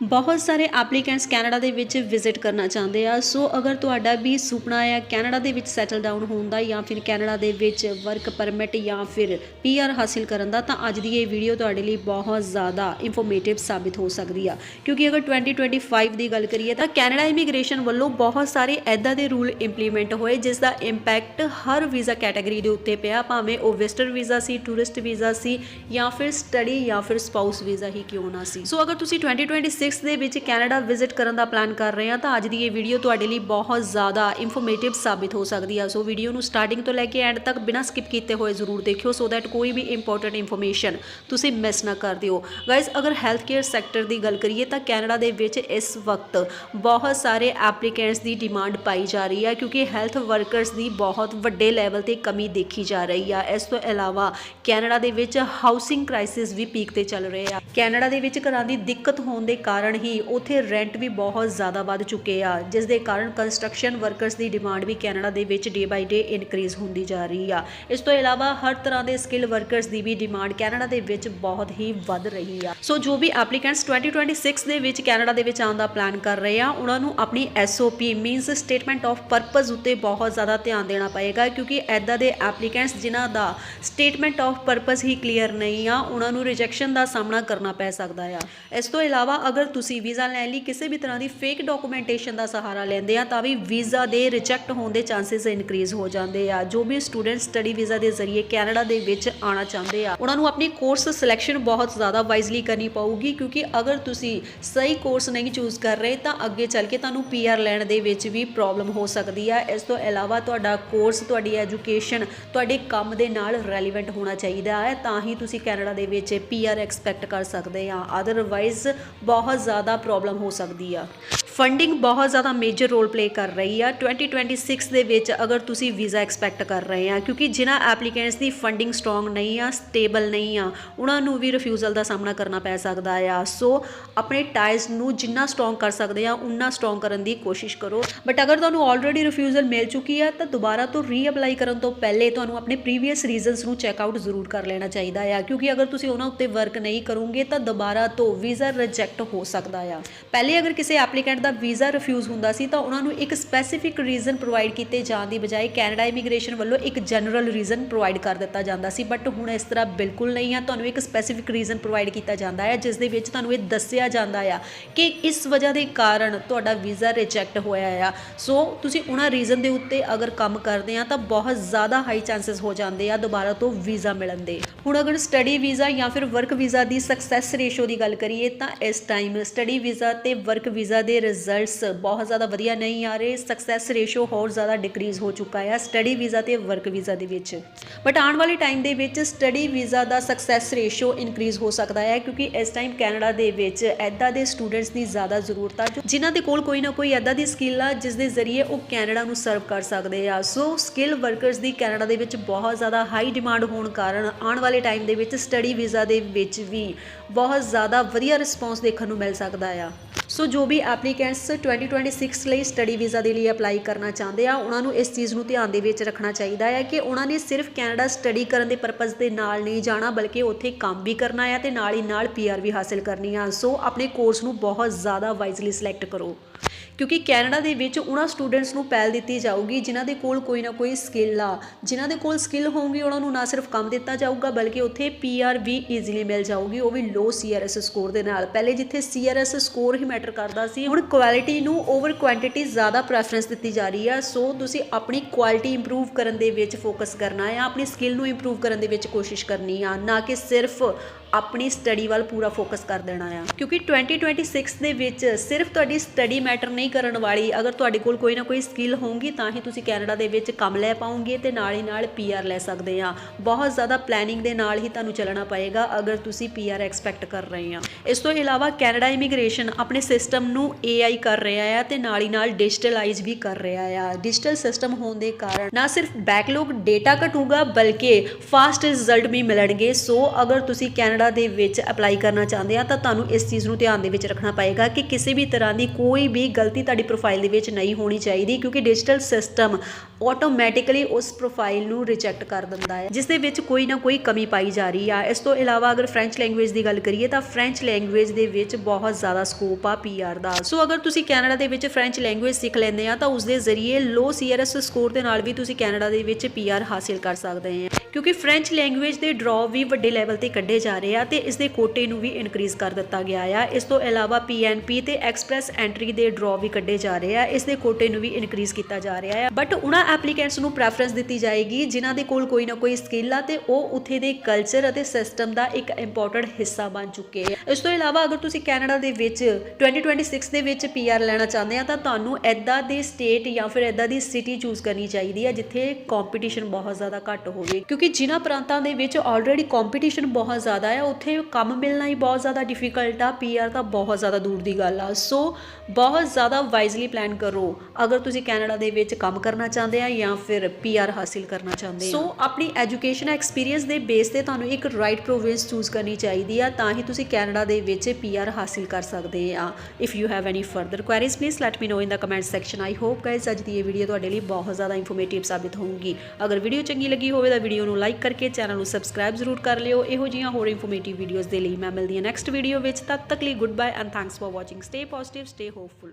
ਬਹੁਤ ਸਾਰੇ applicants Canada ਦੇ ਵਿੱਚ ਵਿਜ਼ਿਟ ਕਰਨਾ ਚਾਹੁੰਦੇ ਆ। ਸੋ ਅਗਰ ਤੁਹਾਡਾ ਵੀ ਸੁਪਨਾ ਹੈ ਕੈਨੇਡਾ ਦੇ ਵਿੱਚ ਸੈਟਲ ਡਾਊਨ ਹੋਣ ਦਾ ਜਾਂ ਫਿਰ ਕੈਨੇਡਾ ਦੇ ਵਿੱਚ ਵਰਕ ਪਰਮਿਟ ਜਾਂ ਫਿਰ ਪੀਆਰ ਹਾਸਿਲ ਕਰਨ ਦਾ, ਤਾਂ ਅੱਜ ਦੀ ਇਹ ਵੀਡੀਓ ਤੁਹਾਡੇ ਲਈ ਬਹੁਤ ਜ਼ਿਆਦਾ ਇਨਫੋਰਮੇਟਿਵ ਸਾਬਿਤ ਹੋ ਸਕਦੀ ਆ। ਕਿਉਂਕਿ ਅਗਰ 2025 ਦੀ ਗੱਲ ਕਰੀਏ, ਤਾਂ ਕੈਨੇਡਾ ਇਮੀਗ੍ਰੇਸ਼ਨ ਵੱਲੋਂ ਬਹੁਤ ਸਾਰੇ ਐਦਾਂ ਦੇ ਰੂਲ ਇੰਪਲੀਮੈਂਟ ਹੋਏ, ਜਿਸ ਦਾ ਇੰਪੈਕਟ ਹਰ ਵੀਜ਼ਾ ਕੈਟਾਗਰੀ ਦੇ ਉੱਤੇ ਪਿਆ, ਭਾਵੇਂ ਉਹ ਵਿਜ਼ਟਰ ਵੀਜ਼ਾ ਸੀ ਟੂਰਿਸਟ ਵੀਜ਼ਾ ਸੀ ਜਾਂ ਫਿਰ ਸਟੱਡੀ ਜਾਂ ਫਿਰ ਸਪਾਊਸ ਵੀਜ਼ਾ ਹੀ ਕਿਉਂ ਨਾ ਸੀ। ਸੋ ਅਗਰ ਤੁਸੀਂ 2026 ਦੇ ਵਿੱਚ ਕੈਨੇਡਾ ਵਿਜ਼ਿਟ ਕਰਨ ਦਾ ਪਲਾਨ ਕਰ ਰਹੇ ਹਾਂ ਤਾਂ ਅੱਜ ਦੀ ਇਹ ਵੀਡੀਓ ਤੁਹਾਡੇ ਲਈ ਬਹੁਤ ਜ਼ਿਆਦਾ ਇਨਫੋਰਮੇਟਿਵ ਸਾਬਿਤ ਹੋ ਸਕਦੀ ਹੈ ਸੋ ਵੀਡੀਓ ਨੂੰ ਸਟਾਰਟਿੰਗ ਤੋਂ ਲੈ ਕੇ ਐਂਡ ਤੱਕ ਬਿਨਾਂ ਸਕਿਪ ਕੀਤੇ ਹੋਏ ਜ਼ਰੂਰ ਦੇਖਿਓ ਸੋ ਦੈਟ ਕੋਈ ਵੀ ਇੰਪੋਰਟੈਂਟ ਇਨਫੋਰਮੇਸ਼ਨ ਤੁਸੀਂ ਮਿਸ ਨਾ ਕਰ ਦਿਓ। ਗਾਇਸ ਅਗਰ ਹੈਲਥ ਕੇਅਰ ਸੈਕਟਰ ਦੀ ਗੱਲ ਕਰੀਏ ਤਾਂ ਕੈਨੇਡਾ ਦੇ ਵਿੱਚ ਇਸ ਵਕਤ ਬਹੁਤ ਸਾਰੇ ਐਪਲੀਕੈਂਟਸ ਦੀ ਡਿਮਾਂਡ ਪਾਈ ਜਾ ਰਹੀ ਹੈ ਕਿਉਂਕਿ ਹੈਲਥ ਵਰਕਰਸ ਦੀ ਬਹੁਤ ਵੱਡੇ ਲੈਵਲ ਤੇ ਕਮੀ ਦੇਖੀ ਜਾ ਰਹੀ ਆ। ਇਸ ਤੋਂ ਇਲਾਵਾ ਕੈਨੇਡਾ ਦੇ ਵਿੱਚ ਹਾਊਸਿੰਗ ਕ੍ਰਾਈਸਿਸ ਵੀ ਪੀਕ ਤੇ ਚੱਲ ਰਹੇ ਆ। ਕੈਨੇਡਾ ਦੇ ਵਿੱਚ ਘਰਾਂ ਦੀ ਦਿੱਕਤ ਹੋਣ ਦੇ ਕਾਰਨ ਕਾਰਨ ਹੀ ਉੱਥੇ ਰੈਂਟ ਵੀ ਬਹੁਤ ਜ਼ਿਆਦਾ ਵੱਧ ਚੁੱਕੇ ਆ, ਜਿਸ ਦੇ ਕਾਰਨ ਕੰਸਟਰਕਸ਼ਨ ਵਰਕਰਸ ਦੀ ਡਿਮਾਂਡ ਵੀ ਕੈਨੇਡਾ ਦੇ ਵਿੱਚ ਡੇ ਬਾਈ ਡੇ ਇਨਕਰੀਜ਼ ਹੁੰਦੀ ਜਾ ਰਹੀ ਆ। ਇਸ ਤੋਂ ਇਲਾਵਾ ਹਰ ਤਰ੍ਹਾਂ ਦੇ ਸਕਿੱਲ ਵਰਕਰਸ ਦੀ ਵੀ ਡਿਮਾਂਡ ਕੈਨੇਡਾ ਦੇ ਵਿੱਚ ਬਹੁਤ ਹੀ ਵੱਧ ਰਹੀ ਆ। ਸੋ ਜੋ ਵੀ ਐਪਲੀਕੈਂਟਸ 2026 ਦੇ ਵਿੱਚ ਕੈਨੇਡਾ ਦੇ ਵਿੱਚ ਆਉਣ ਦਾ ਪਲਾਨ ਕਰ ਰਹੇ ਆ, ਉਹਨਾਂ ਨੂੰ ਆਪਣੀ SOP means statement of purpose ਉੱਤੇ ਬਹੁਤ ਜ਼ਿਆਦਾ ਧਿਆਨ ਦੇਣਾ ਪਏਗਾ, ਕਿਉਂਕਿ ਐਦਾਂ ਦੇ ਐਪਲੀਕੈਂਟਸ ਜਿਨ੍ਹਾਂ ਦਾ ਸਟੇਟਮੈਂਟ ਆਫ ਪਰਪਸ ਹੀ ਕਲੀਅਰ ਨਹੀਂ ਆ, ਉਹਨਾਂ ਨੂੰ ਰਿਜੈਕਸ਼ਨ ਦਾ ਸਾਹਮਣਾ ਕਰਨਾ ਪੈ ਸਕਦਾ ਆ। ਇਸ ਤੋਂ ਇਲਾਵਾ ਅਗਰ ਤੁਸੀਂ ਵੀਜ਼ਾ ਲੈਣ ਲਈ, ਕਿਸੇ ਵੀ ਤਰ੍ਹਾਂ ਦੀ ਫੇਕ ਡਾਕੂਮੈਂਟੇਸ਼ਨ ਦਾ ਸਹਾਰਾ ਲੈਂਦੇ ਆ, ਤਾਂ ਵੀ ਵੀਜ਼ਾ ਦੇ ਰਿਜੈਕਟ ਹੋਣ ਦੇ ਚਾਂਸਸ ਇਨਕਰੀਜ਼ ਹੋ ਜਾਂਦੇ ਆ। ਜੋ ਵੀ ਸਟੂਡੈਂਟ ਸਟੱਡੀ ਵੀਜ਼ਾ ਦੇ ਜ਼ਰੀਏ ਕੈਨੇਡਾ ਦੇ ਵਿੱਚ ਆਉਣਾ ਚਾਹੁੰਦੇ ਆ, ਉਹਨਾਂ ਨੂੰ ਆਪਣੀ ਕੋਰਸ ਸਿਲੈਕਸ਼ਨ ਬਹੁਤ ਜ਼ਿਆਦਾ ਵਾਈਜ਼ਲੀ ਕਰਨੀ ਪਊਗੀ, ਕਿਉਂਕਿ ਅਗਰ ਤੁਸੀਂ ਸਹੀ ਕੋਰਸ ਨਹੀਂ ਚੂਜ਼ ਕਰ ਰਹੇ, ਤਾਂ ਅੱਗੇ ਚੱਲ ਕੇ ਤੁਹਾਨੂੰ ਪੀਆਰ ਲੈਣ ਦੇ ਵਿੱਚ ਵੀ ਪ੍ਰੋਬਲਮ ਹੋ ਸਕਦੀ ਆ। ਇਸ ਤੋਂ ਇਲਾਵਾ ਤੁਹਾਡਾ ਕੋਰਸ ਤੁਹਾਡੀ ਐਜੂਕੇਸ਼ਨ ਤੁਹਾਡੇ ਕੰਮ ਦੇ ਨਾਲ ਰੈਲੀਵੈਂਟ ਹੋਣਾ ਚਾਹੀਦਾ ਹੈ, ਤਾਂ ਹੀ ਤੁਸੀਂ ਕੈਨੇਡਾ ਦੇ ਵਿੱਚ ਪੀਆਰ ਐਕਸਪੈਕਟ ਕਰ ਸਕਦੇ ਆ। ਅਦਰਵਾਈਜ਼ ਬਹੁਤ ਜ਼ਿਆਦਾ ਪ੍ਰੋਬਲਮ ਹੋ ਸਕਦੀ ਆ। ਫੰਡਿੰਗ ਬਹੁਤ ਜ਼ਿਆਦਾ ਮੇਜਰ ਰੋਲ ਪਲੇ ਕਰ ਰਹੀ ਆ। 2026 ਦੇ ਵਿੱਚ ਅਗਰ ਤੁਸੀਂ ਵੀਜ਼ਾ ਐਕਸਪੈਕਟ ਕਰ ਰਹੇ ਆ, ਕਿਉਂਕਿ ਜਿਨ੍ਹਾਂ ਐਪਲੀਕੈਂਟਸ ਦੀ ਫੰਡਿੰਗ ਸਟਰੋਂਗ ਨਹੀਂ ਆ ਸਟੇਬਲ ਨਹੀਂ ਆ, ਉਹਨਾਂ ਨੂੰ ਵੀ ਰਿਫਿਊਜ਼ਲ ਦਾ ਸਾਹਮਣਾ ਕਰਨਾ ਪੈ ਸਕਦਾ ਆ। ਸੋ ਆਪਣੇ ਟਾਈਜ਼ ਨੂੰ ਜਿੰਨਾ ਸਟਰੋਂਗ ਕਰ ਸਕਦੇ ਆ, ਉਨਾ ਸਟਰੋਂਗ ਕਰਨ ਦੀ ਕੋਸ਼ਿਸ਼ ਕਰੋ। ਬਟ ਅਗਰ ਤੁਹਾਨੂੰ ਆਲਰੇਡੀ ਰਿਫਿਊਜ਼ਲ ਮਿਲ ਚੁੱਕੀ ਆ, ਤਾਂ ਦੁਬਾਰਾ ਤੋਂ ਰੀਅਪਲਾਈ ਕਰਨ ਤੋਂ ਪਹਿਲੇ ਤੁਹਾਨੂੰ ਆਪਣੇ ਪ੍ਰੀਵੀਅਸ ਰੀਜ਼ਨਸ ਨੂੰ ਚੈੱਕ ਆਊਟ ਜ਼ਰੂਰ ਕਰ ਲੈਣਾ ਚਾਹੀਦਾ ਆ। ਕਿਉਂਕਿ ਅਗਰ ਤੁਸੀਂ ਉਹਨਾਂ ਉੱਤੇ ਵਰਕ ਨਹੀਂ ਕਰੋਗੇ, ਤਾਂ ਦੁਬਾਰਾ ਤੋਂ ਵੀਜ਼ਾ ਰਿਜੈਕਟ ਹੋ ਹੋ ਸਕਦਾ ਆ। ਪਹਿਲੇ ਅਗਰ ਕਿਸੇ ਐਪਲੀਕੈਂਟ ਦਾ ਵੀਜ਼ਾ ਰਿਫਿਊਜ਼ ਹੁੰਦਾ ਸੀ, ਤਾਂ ਉਹਨਾਂ ਨੂੰ ਇੱਕ ਸਪੈਸੀਫਿਕ ਰੀਜ਼ਨ ਪ੍ਰੋਵਾਈਡ ਕੀਤੇ ਜਾਣ ਦੀ ਬਜਾਏ ਕੈਨੇਡਾ ਇਮੀਗ੍ਰੇਸ਼ਨ ਵੱਲੋਂ ਇੱਕ ਜਨਰਲ ਰੀਜ਼ਨ ਪ੍ਰੋਵਾਈਡ ਕਰ ਦਿੱਤਾ ਜਾਂਦਾ ਸੀ। ਬਟ ਹੁਣ ਇਸ ਤਰ੍ਹਾਂ ਬਿਲਕੁਲ ਨਹੀਂ ਆ। ਤੁਹਾਨੂੰ ਇੱਕ ਸਪੈਸੀਫਿਕ ਰੀਜ਼ਨ ਪ੍ਰੋਵਾਈਡ ਕੀਤਾ ਜਾਂਦਾ ਹੈ ਜਿਸ ਦੇ ਵਿੱਚ ਤੁਹਾਨੂੰ ਇਹ ਦੱਸਿਆ ਜਾਂਦਾ ਆ ਕਿ ਇਸ ਵਜ੍ਹਾ ਦੇ ਕਾਰਨ ਤੁਹਾਡਾ ਵੀਜ਼ਾ ਰਿਜੈਕਟ ਹੋਇਆ ਆ। ਸੋ ਤੁਸੀਂ ਉਹਨਾਂ ਰੀਜ਼ਨ ਦੇ ਉੱਤੇ ਅਗਰ ਕੰਮ ਕਰਦੇ ਆ, ਤਾਂ ਬਹੁਤ ਜ਼ਿਆਦਾ ਹਾਈ ਚਾਂਸਸ ਹੋ ਜਾਂਦੇ ਆ ਦੁਬਾਰਾ ਤੋਂ ਵੀਜ਼ਾ ਮਿਲਣ ਦੇ। ਹੁਣ ਅਗਰ ਸਟੱਡੀ ਵੀਜ਼ਾ ਜਾਂ ਫਿਰ ਵਰਕ ਵੀਜ਼ਾ ਦੀ ਸਕਸੈਸ ਰੇਸ਼ੋ ਦੀ ਗੱਲ ਕਰੀਏ, ਤਾਂ ਇਸ ਟਾਈਮ ਸਟੱਡੀ ਵੀਜ਼ਾ ਤੇ ਵਰਕ ਵੀਜ਼ਾ ਦੇ ਰਿਜ਼ਲਟਸ ਬਹੁਤ ਜ਼ਿਆਦਾ ਵਧੀਆ ਨਹੀਂ ਆ ਰਹੇ। ਸਕਸੈਸ ਰੇਸ਼ੋ ਹੋਰ ਜ਼ਿਆਦਾ ਡਿਕਰੀਜ਼ ਹੋ ਚੁੱਕਾ ਹੈ ਸਟੱਡੀ ਵੀਜ਼ਾ ਤੇ ਵਰਕ ਵੀਜ਼ਾ ਦੇ ਵਿੱਚ। ਬਟ ਆਉਣ ਵਾਲੇ ਟਾਈਮ ਦੇ ਵਿੱਚ ਸਟੱਡੀ ਵੀਜ਼ਾ ਦਾ ਸਕਸੈਸ ਰੇਸ਼ੋ ਇਨਕਰੀਜ਼ ਹੋ ਸਕਦਾ ਹੈ ਕਿਉਂਕਿ ਇਸ ਟਾਈਮ ਕੈਨੇਡਾ ਦੇ ਵਿੱਚ ਐਦਾਂ ਦੇ ਸਟੂਡੈਂਟਸ ਦੀ ਜ਼ਿਆਦਾ ਜ਼ਰੂਰਤ ਆ ਜੋ- ਜਿਨ੍ਹਾਂ ਦੇ ਕੋਲ ਕੋਈ ਨਾ ਕੋਈ ਐਦਾਂ ਦੀ ਸਕਿੱਲ ਆ, ਜਿਸ ਦੇ ਜ਼ਰੀਏ ਉਹ ਕੈਨੇਡਾ ਨੂੰ ਸਰਵ ਕਰ ਸਕਦੇ ਆ। ਸੋ ਸਕਿੱਲ ਵਰਕਰਸ ਦੀ ਕੈਨੇਡਾ ਦੇ ਵਿੱਚ ਬਹੁਤ ਜ਼ਿਆਦਾ ਹਾਈ ਡਿਮਾਂਡ ਹੋਣ ਕਾਰਨ ਆਉਣ ਵਾਲੇ ਟਾਈਮ ਦੇ ਵਿੱਚ ਸਟੱਡੀ ਵੀਜ਼ਾ ਦੇ ਵਿੱਚ ਵੀ ਬਹੁਤ ਜ਼ਿਆਦਾ ਵਧੀਆ ਰਿਸਪੌਂਸ ਦੇਖਣ ਨੂੰ ਮਿਲ ਸਕਦਾ ਆ। ਸੋ ਜੋ ਵੀ ਐਪਲੀਕੈਂਟਸ 2026 ਲਈ ਸਟੱਡੀ ਵੀਜ਼ਾ ਦੇ ਲਈ ਅਪਲਾਈ ਕਰਨਾ ਚਾਹੁੰਦੇ ਆ, ਉਹਨਾਂ ਨੂੰ ਇਸ ਚੀਜ਼ ਨੂੰ ਧਿਆਨ ਦੇ ਵਿੱਚ ਰੱਖਣਾ ਚਾਹੀਦਾ ਹੈ ਕਿ ਉਹਨਾਂ ਨੇ ਸਿਰਫ ਕੈਨੇਡਾ ਸਟੱਡੀ ਕਰਨ ਦੇ ਪਰਪਸ ਦੇ ਨਾਲ ਨਹੀਂ ਜਾਣਾ, ਬਲਕਿ ਉੱਥੇ ਕੰਮ ਵੀ ਕਰਨਾ ਹੈ ਤੇ ਨਾਲ ਹੀ ਨਾਲ ਪੀਆਰ ਵੀ ਹਾਸਿਲ ਕਰਨੀ ਆ। ਸੋ ਆਪਣੇ ਕੋਰਸ ਨੂੰ ਬਹੁਤ ਜ਼ਿਆਦਾ ਵਾਈਜ਼ਲੀ ਸਿਲੈਕਟ ਕਰੋ। ਕਿਉਂਕਿ ਕੈਨੇਡਾ ਦੇ ਵਿੱਚ ਉਹਨਾਂ ਸਟੂਡੈਂਟਸ ਨੂੰ ਪਹਿਲ ਦਿੱਤੀ ਜਾਊਗੀ ਜਿਨ੍ਹਾਂ ਦੇ ਕੋਲ ਕੋਈ ਨਾ ਕੋਈ ਸਕਿੱਲ ਆ। ਜਿਨ੍ਹਾਂ ਦੇ ਕੋਲ ਸਕਿੱਲ ਹੋਊਗੀ, ਉਹਨਾਂ ਨੂੰ ਨਾ ਸਿਰਫ ਕੰਮ ਦਿੱਤਾ ਜਾਊਗਾ, ਬਲਕਿ ਉੱਥੇ ਪੀਆਰ ਵੀ ਈਜ਼ੀਲੀ ਮਿਲ ਜਾਊਗੀ। ਉਹ ਵੀ ਲੋ ਸੀਆਰਐਸ ਸਕੋਰ ਦੇ ਨਾਲ। ਪਹਿਲੇ ਜਿੱਥੇ ਸੀਆਰਐਸ ਸਕੋਰ ਹੀ ਮੈਟਰ ਕਰਦਾ ਸੀ। ਹੁਣ ਕੁਆਲਿਟੀ ਨੂੰ ਓਵਰ ਕੁਆਂਟੀਟੀ ਜ਼ਿਆਦਾ ਪ੍ਰੈਫਰੈਂਸ ਦਿੱਤੀ ਜਾ ਰਹੀ ਆ। ਸੋ ਤੁਸੀਂ ਆਪਣੀ ਕੁਆਲਿਟੀ ਇੰਪਰੂਵ ਕਰਨ ਦੇ ਵਿੱਚ ਫੋਕਸ ਕਰਨਾ ਆ। ਆਪਣੀ ਸਕਿੱਲ ਨੂੰ ਇੰਪਰੂਵ ਕਰਨ ਦੇ ਵਿੱਚ ਕੋਸ਼ਿਸ਼ ਕਰਨੀ ਆ। ਨਾ ਕਿ ਸਿਰਫ ਆਪਣੀ ਸਟੱਡੀ ਵੱਲ ਪੂਰਾ ਫੋਕਸ ਕਰ ਦੇਣਾ ਆ। ਕਿਉਂਕਿ 2026 ਦੇ ਵਿੱਚ ਸਿਰਫ ਤੁਹਾਡੀ ਸਟੱਡੀ ਮੈਟਰ ਨਹੀਂ ਕਰਨ ਵਾਲੀ, ਅਗਰ ਤੁਹਾਡੇ ਕੋਲ ਕੋਈ ਨਾ ਕੋਈ ਸਕਿੱਲ ਹੋਊਗੀ, ਤਾਂ ਹੀ ਤੁਸੀਂ ਕੈਨੇਡਾ ਦੇ ਵਿੱਚ ਕੰਮ ਲੈ ਪਾਓਗੇ ਤੇ ਨਾਲ ਹੀ ਨਾਲ ਪੀਆਰ ਲੈ ਸਕਦੇ ਆ। ਬਹੁਤ ਜ਼ਿਆਦਾ ਪਲੈਨਿੰਗ ਦੇ ਨਾਲ ਹੀ ਤੁਹਾਨੂੰ ਚੱਲਣਾ ਪਏਗਾ, ਅਗਰ ਤੁਸੀਂ ਪੀਆਰ ਐਕਸਪੈਕਟ ਕਰ ਰਹੇ ਆ। ਇਸ ਤੋਂ ਇਲਾਵਾ ਕੈਨੇਡਾ ਇਮੀਗ੍ਰੇਸ਼ਨ ਆਪਣੇ ਸਿਸਟਮ ਨੂੰ AI ਕਰ ਰਿਹਾ ਆ ਤੇ ਨਾਲ ਹੀ ਨਾਲ ਡਿਜੀਟਲਾਈਜ਼ ਵੀ ਕਰ ਰਿਹਾ ਆ। ਡਿਜੀਟਲ ਸਿਸਟਮ ਹੋਣ ਦੇ ਕਾਰਨ ਨਾ ਸਿਰਫ ਬੈਕਲੌਗ ਡੇਟਾ ਘਟੂਗਾ, ਬਲਕਿ ਫਾਸਟ ਰਿਜ਼ਲਟ ਵੀ ਮਿਲਣਗੇ। ਸੋ ਅਗਰ ਤੁਸੀਂ ਕੈਨੇਡਾ ਕੈਨੇਡਾ ਦੇ ਵਿੱਚ ਅਪਲਾਈ ਕਰਨਾ ਚਾਹੁੰਦੇ ਆ ਤਾਂ ਤੁਹਾਨੂੰ ਇਸ ਚੀਜ਼ ਨੂੰ ਧਿਆਨ ਦੇ ਵਿੱਚ ਰੱਖਣਾ ਪਏਗਾ ਕਿ ਕਿਸੇ ਵੀ ਤਰ੍ਹਾਂ ਦੀ ਕੋਈ ਵੀ ਗਲਤੀ ਤੁਹਾਡੀ ਪ੍ਰੋਫਾਈਲ ਦੇ ਵਿੱਚ ਨਹੀਂ ਹੋਣੀ ਚਾਹੀਦੀ ਕਿਉਂਕਿ ਡਿਜੀਟਲ ਸਿਸਟਮ ਆਟੋਮੈਟਿਕਲੀ ਉਸ ਪ੍ਰੋਫਾਈਲ ਨੂੰ ਰਿਜੈਕਟ ਕਰ ਦਿੰਦਾ ਹੈ, ਜਿਸ ਦੇ ਵਿੱਚ ਕੋਈ ਨਾ ਕੋਈ ਕਮੀ ਪਾਈ ਜਾ ਰਹੀ ਆ। ਇਸ ਤੋਂ ਇਲਾਵਾ ਅਗਰ ਫ੍ਰੈਂਚ ਲੈਂਗੁਏਜ ਦੀ ਗੱਲ ਕਰੀਏ ਤਾਂ ਫ੍ਰੈਂਚ ਲੈਂਗੁਏਜ ਦੇ ਵਿੱਚ ਬਹੁਤ ਜ਼ਿਆਦਾ ਸਕੋਪ ਆ ਪੀਆਰ ਦਾ। ਸੋ ਅਗਰ ਤੁਸੀਂ ਕੈਨੇਡਾ ਦੇ ਵਿੱਚ ਫ੍ਰੈਂਚ ਲੈਂਗੁਏਜ ਸਿੱਖ ਲੈਂਦੇ ਆ ਤਾਂ ਉਸ ਦੇ ਜ਼ਰੀਏ ਲੋ ਸੀਆਰਐਸ ਸਕੋਰ ਦੇ ਨਾਲ ਵੀ ਤੁਸੀਂ ਕੈਨੇਡਾ ਦੇ ਵਿੱਚ ਪੀਆਰ ਹਾਸਿਲ ਕਰ ਸਕਦੇ ਆ। ਕਿਉਂਕਿ ਫ੍ਰੈਂਚ ਲੈਂਗੁਏਜ ਦੇ ਡਰਾਅ ਵੀ ਵੱਡੇ ਲੈਵਲ ਤੇ ਕੱਢੇ ਜਾ ਰਹੇ ਆ ਤੇ ਇਸ ਦੇ ਕੋਟੇ ਨੂੰ ਵੀ ਇਨਕਰੀਜ਼ ਕਰ ਦਿੱਤਾ ਗਿਆ ਆ। ਇਸ ਤੋਂ ਇਲਾਵਾ ਪੀਐਨਪੀ ਤੇ ਐਕਸਪ੍ਰੈਸ ਐਂਟਰੀ ਦੇ ਡਰਾਅ ਵੀ ਕੱਢੇ ਜਾ ਰਹੇ ਆ। ਇਸ ਦੇ ਕੋਟੇ ਨੂੰ ਵੀ ਇਨਕਰੀਜ਼ ਕੀਤਾ ਜਾ ਰਿਹਾ ਆ। ਬਟ ਉਹਨਾਂ ਐਪਲੀਕੈਂਟਸ ਨੂੰ ਪ੍ਰੈਫਰੈਂਸ ਦਿੱਤੀ ਜਾਏਗੀ, ਜਿਨ੍ਹਾਂ ਦੇ ਕੋਲ ਕੋਈ ਨਾ ਕੋਈ ਸਕਿੱਲ ਆ ਤੇ ਉਹ ਉੱਥੇ ਦੇ ਕਲਚਰ ਅਤੇ ਸਿਸਟਮ ਦਾ ਇੱਕ ਇੰਪੋਰਟੈਂਟ ਹਿੱਸਾ ਬਣ ਚੁੱਕੇ ਆ। ਇਸ ਤੋਂ ਇਲਾਵਾ ਅਗਰ ਤੁਸੀਂ ਕੈਨੇਡਾ ਦੇ ਵਿੱਚ 2026 ਦੇ ਵਿੱਚ ਪੀਆਰ ਲੈਣਾ ਚਾਹੁੰਦੇ ਆ, ਤਾਂ ਤੁਹਾਨੂੰ ਐਦਾਂ ਦੇ ਸਟੇਟ ਜਾਂ ਫਿਰ ਐਦਾਂ ਦੀ ਸਿਟੀ ਚੂਜ਼ ਕਰਨੀ ਚਾਹੀਦੀ ਆ, ਜਿੱਥੇ ਕੰਪੀਟੀਸ਼ਨ ਬਹੁਤ ਜ਼ਿਆਦਾ ਘੱਟ ਹੋਵੇ। ਕਿਉਂਕਿ ਕਿਉਂਕਿ ਜਿਨ੍ਹਾਂ ਪ੍ਰਾਂਤਾਂ ਦੇ ਵਿੱਚ ਆਲਰੇਡੀ ਕੰਪੀਟੀਸ਼ਨ ਬਹੁਤ ਜ਼ਿਆਦਾ ਹੈ, ਉੱਥੇ ਕੰਮ ਮਿਲਣਾ ਹੀ ਬਹੁਤ ਜ਼ਿਆਦਾ ਡਿਫਿਕਲਟ ਆ ਪੀਆਰ ਤਾਂ ਬਹੁਤ ਜ਼ਿਆਦਾ ਦੂਰ ਦੀ ਗੱਲ ਆ। ਸੋ ਬਹੁਤ ਜ਼ਿਆਦਾ ਵਾਈਜ਼ਲੀ ਪਲਾਨ ਕਰੋ, ਅਗਰ ਤੁਸੀਂ ਕੈਨੇਡਾ ਦੇ ਵਿੱਚ ਕੰਮ ਕਰਨਾ ਚਾਹੁੰਦੇ ਆ ਜਾਂ ਫਿਰ ਪੀਆਰ ਹਾਸਿਲ ਕਰਨਾ ਚਾਹੁੰਦੇ ਆ। ਸੋ ਆਪਣੀ ਐਜੂਕੇਸ਼ਨ ਐਕਸਪੀਰੀਅੰਸ ਦੇ ਬੇਸ ਤੇ ਤੁਹਾਨੂੰ ਇੱਕ ਰਾਈਟ ਪ੍ਰੋਵਿੰਸ ਚੂਜ਼ ਕਰਨੀ ਚਾਹੀਦੀ ਆ, ਤਾਂ ਹੀ ਤੁਸੀਂ ਕੈਨੇਡਾ ਦੇ ਵਿੱਚ ਪੀਆਰ ਹਾਸਿਲ ਕਰ ਸਕਦੇ ਆ। If you have any further queries please let me know in the comment section I hope guys ਅੱਜ ਦੀ ਇਹ ਵੀਡੀਓ ਤੁਹਾਡੇ ਲਈ ਬਹੁਤ ਜ਼ਿਆਦਾ ਇਨਫੋਰਮੇਟਿਵ ਸਾਬਿਤ ਹੋਊਗੀ। ਅਗਰ ਵੀਡੀਓ ਚੰਗੀ ਲੱਗੀ ਹੋਵੇ ਤਾਂ ਵੀਡੀਓ ਨੂੰ ਲਾਈਕ ਕਰਕੇ ਚੈਨਲ ਨੂੰ ਸਬਸਕ੍ਰਾਈਬ ਜ਼ਰੂਰ ਕਰ ਲਿਓ। ਇਹੋ ਜਿਹੀਆਂ ਹੋਰ ਇਨਫੋਰਮੇਟਿਵ ਵੀਡੀਓਜ਼ ਦੇ ਲਈ ਮੈਂ ਮਿਲਦੀ ਹਾਂ ਨੈਕਸਟ ਵੀਡੀਓ ਵਿੱਚ। ਤਦ ਤੱਕ ਲਈ goodbye and thanks for watching stay positive stay hopeful